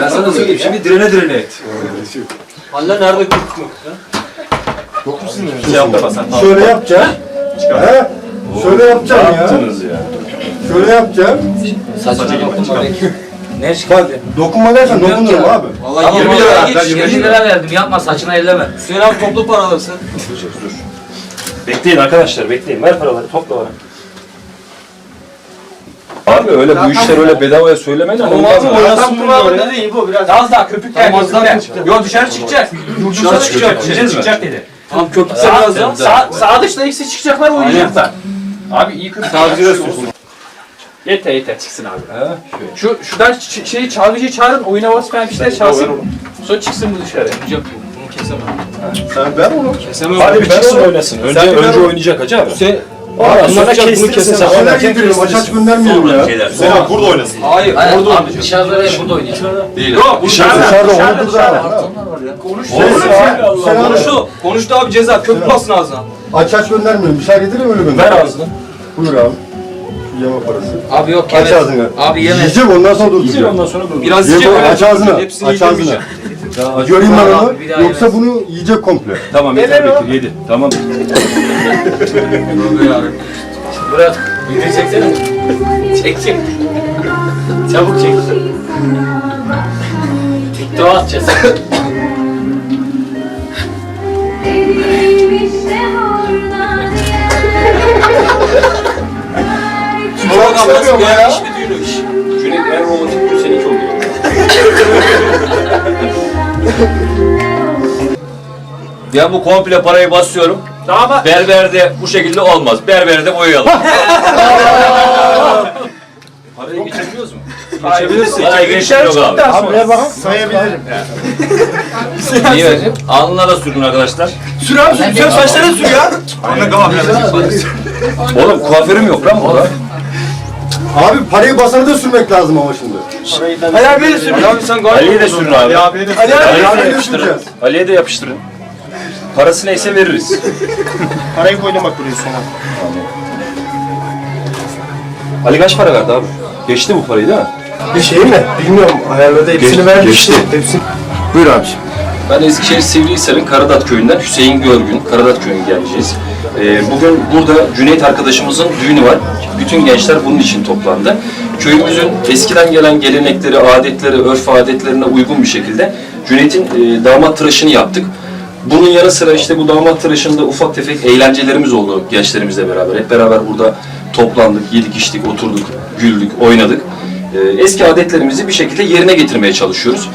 Ben sana söyleyeyim şimdi direne direne et. Halle nerede kokmuş? Şey yapma sen. Şöyle yapacağım. He? Şöyle yapacağım ya. ya? Şöyle yapacağım. Saçma dokunma. Ne çıkardı? dokunma dersen dokunurum abi. Vallahi Tamam 20 20 lira geç. 20 lira verdim yapma saçına elleme. Hüseyin abi toplu para alırsın. Bekleyin arkadaşlar bekleyin. Ver paraları topla bana. Abi öyle bu işler öyle bedavaya söylemeyle olmaz mı? Oynasın bunu bu biraz. Az daha köpük gel Tamam, az daha köpük köpük gel. Yo dışarı çıkacak. Dışarı çıkacak. Mı? Çıkacak dedi. Tam köpük Sağ, biraz ya. sağ, sağ dışta ikisi çıkacaklar oynayacaklar. Abi iyi köpük. Olsun. Yeter yeter çıksın abi. Şu şuradan şeyi çalgıcıyı çağırın oyun havası falan bir şeyler çalsın. Sonra çıksın bu dışarı. Bunu kesemem. Sen ver onu. Kesemem. Hadi bir çıksın oynasın. Önce Sen bir önce oynayacak hacı abi. Sokacak, bunu kestirsin kesemem. sen. Şeyler getiriyorum. Aç aç göndermiyorum ya. Sen burada oynasın. Hayır, Hayır, orada abi oynayacağız. dışarıda değil burada oynayacak. Yok, bu Dışarıda onu burada var. Sen Konuştu. Konuştu abi ceza. Köpük bassın ağzına. Aç aç göndermiyorum. Bir şey getireyim öyle gönder. Ver ağzını. Buyur abi. Şu yeme parası. Abi yok Aç yemez. ağzını. Abi yemez. Yiyeceğim ondan sonra durduracağım. ondan sonra dur. Biraz Ye yiyecek. aç ağzını. Hepsini Aç ağzını. Yedirmeyecek. Göreyim ben onu. bir daha Yoksa yemez. bunu yiyecek komple. Tamam yeter Bekir yedi. Tamam. Bırak. Video çeksene. Çek çek. Çabuk çek. TikTok'a atacağız. Baba kafası gelmiş bir düğün o iş. Cüneyt en romantik gün seninki oluyor. Ben bu komple parayı basıyorum. Damat. Berberde bu şekilde olmaz. Berberde boyayalım. Parayı geçebiliyoruz mu? Geçebilirsin. Parayı yok abi. Abi ver bakalım. Sayabilirim. Niye vereceğim? Alnına da sürün arkadaşlar. Sür abi sür. Sür saçlarına sür ya. Oğlum kuaförüm yok lan burada. Abi parayı basana da sürmek lazım ama şimdi. Ali abi de sür. Ali abi sen gayet. Ali'ye de sürün abi. Ali abi Ali'ye de de Ali'ye yapıştırın. süreceğiz. Ali'ye de yapıştırın. Parası neyse veririz. Parayı koydum bak buraya sonra. Ali kaç para verdi abi? Geçti bu parayı değil mi? Bir şey mi? Bilmiyorum. Ayarladı hepsini Geçti, verdi. geçti. Hepsini. Buyur abiciğim. Ben Eskişehir Sivrihisar'ın Karadat Köyü'nden Hüseyin Görgün, Karadat Köyü'ne geleceğiz. Ee, bugün burada Cüneyt arkadaşımızın düğünü var. Bütün gençler bunun için toplandı. Köyümüzün eskiden gelen gelenekleri, adetleri, örf adetlerine uygun bir şekilde Cüneyt'in e, damat tıraşını yaptık. Bunun yanı sıra işte bu damat tıraşında ufak tefek eğlencelerimiz oldu gençlerimizle beraber. Hep beraber burada toplandık, yedik, içtik, oturduk, güldük, oynadık. Ee, eski adetlerimizi bir şekilde yerine getirmeye çalışıyoruz.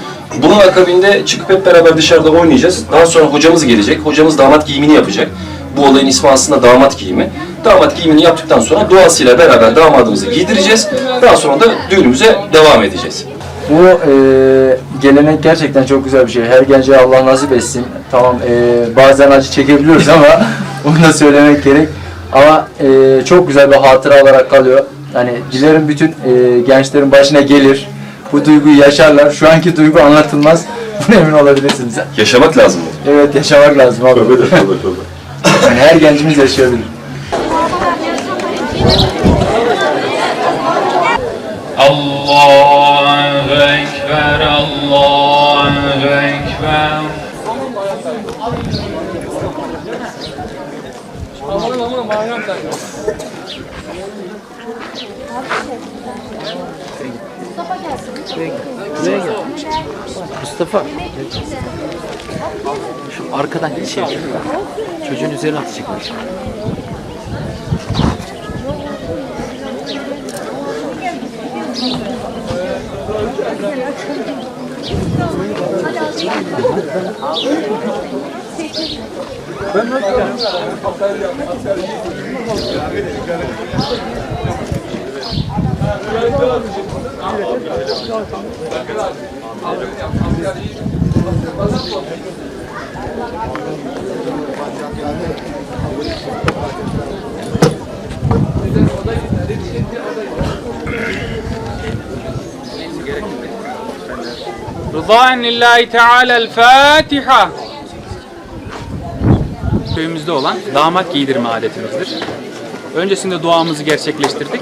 Bunun akabinde çıkıp hep beraber dışarıda oynayacağız. Daha sonra hocamız gelecek. Hocamız damat giyimini yapacak. Bu olayın ismi aslında damat giyimi. Damat giyimini yaptıktan sonra duasıyla beraber damadımızı giydireceğiz. Daha sonra da düğünümüze devam edeceğiz. Bu e, gelenek gerçekten çok güzel bir şey. Her gence Allah nasip etsin. Tamam e, bazen acı çekebiliyoruz ama onu da söylemek gerek. Ama e, çok güzel bir hatıra olarak kalıyor. Yani dilerim bütün e, gençlerin başına gelir. Bu duyguyu yaşarlar. Şu anki duygu anlatılmaz. Buna emin olabilirsiniz. Yaşamak lazım. Evet yaşamak lazım abi. Yani her gencimiz yaşayabilir. Allahu Ekber, Allahu Ekber. Mustafa. Şu arkadan şey Çocuğun üzerine atacaklar. Ben nasıl yapayım? Rızaen lillahi teala el Fatiha. Köyümüzde olan damat giydirme adetimizdir. Öncesinde duamızı gerçekleştirdik.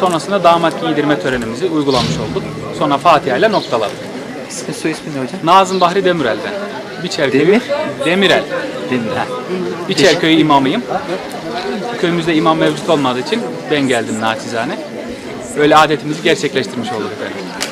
Sonrasında damat giydirme törenimizi uygulamış olduk. Sonra Fatiha ile noktaladık. İsmi soy ismi ne hocam? Nazım Bahri Demirel'den. Biçerköyü. Demir? Demirel. Demir. Biçerköy imamıyım. Köyümüzde imam mevcut olmadığı için ben geldim naçizane. Öyle adetimizi gerçekleştirmiş olduk efendim.